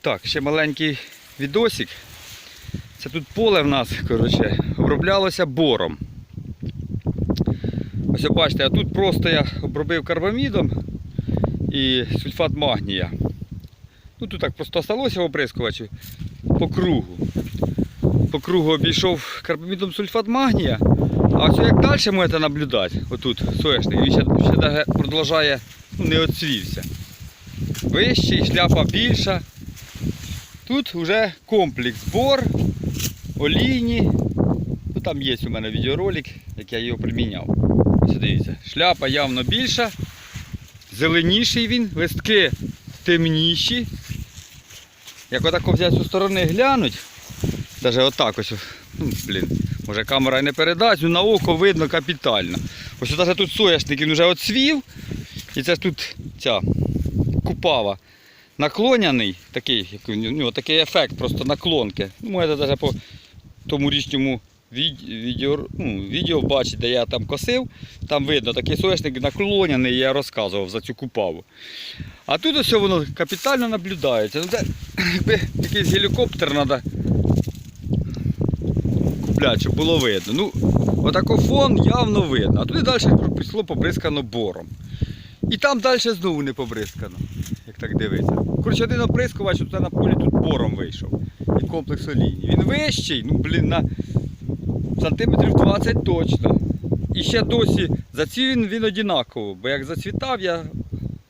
Так, ще маленький відосик. Це тут поле в нас, коротше, оброблялося бором. Ось бачите, а тут просто я обробив карбамідом і сульфат магнія. Ну тут так просто осталося в оприскувачі по кругу. По кругу обійшов карбамідом сульфат магнія. А ось як далі можете наблюдати, отут соняшник, він ще, ще продовжує, ну не оцвівся. Вищий, шляпа більша. Тут вже комплекс бор, олійні. Ну, там є у мене відеоролик, як я його приміняв. Ось дивіться, шляпа явно більша, зеленіший він, листки темніші. Як отако взяти зі сторони глянуть, навіть отак ось, ну, блін, може камера і не передасть, ну на око видно капітально. Ось навіть тут соняшник він вже оцвів, і це ж тут ця купава наклоняний, такий, у нього такий ефект, просто наклонки. Ну, можете навіть по тому річному відео, ну, відео бачите, де я там косив, там видно, такий соняшник наклоняний, я розказував за цю купаву. А тут ось воно капітально наблюдається. Ну, це, якби якийсь гелікоптер треба купляти, щоб було видно. Ну, отако фон явно видно. А туди далі пішло побризкано бором. І там далі знову не побризкано, так дивиться. Коротше, один оприскувач тут на полі тут бором вийшов. І комплекс олійні. Він вищий, ну блін, на сантиметрів 20 точно. І ще досі зацвів він, він однаково, бо як зацвітав, я,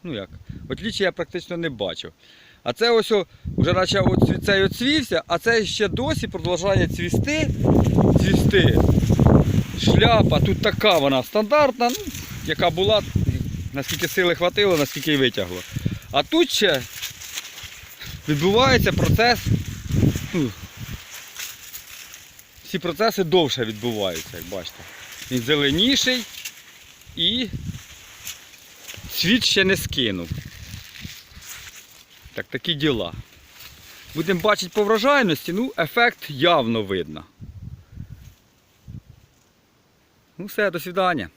ну як, отлічі я практично не бачив. А це ось вже наче цей оцвівся, а це ще досі продовжує цвісти, цвісти. Шляпа тут така вона стандартна, ну, яка була, наскільки сили хватило, наскільки і витягло. А тут ще відбувається процес. Ну, всі процеси довше відбуваються, як бачите. Він зеленіший і цвіт ще не скинув. Так, такі діла. Будемо бачити по врожайності, ну, ефект явно видно. Ну все, до свидання.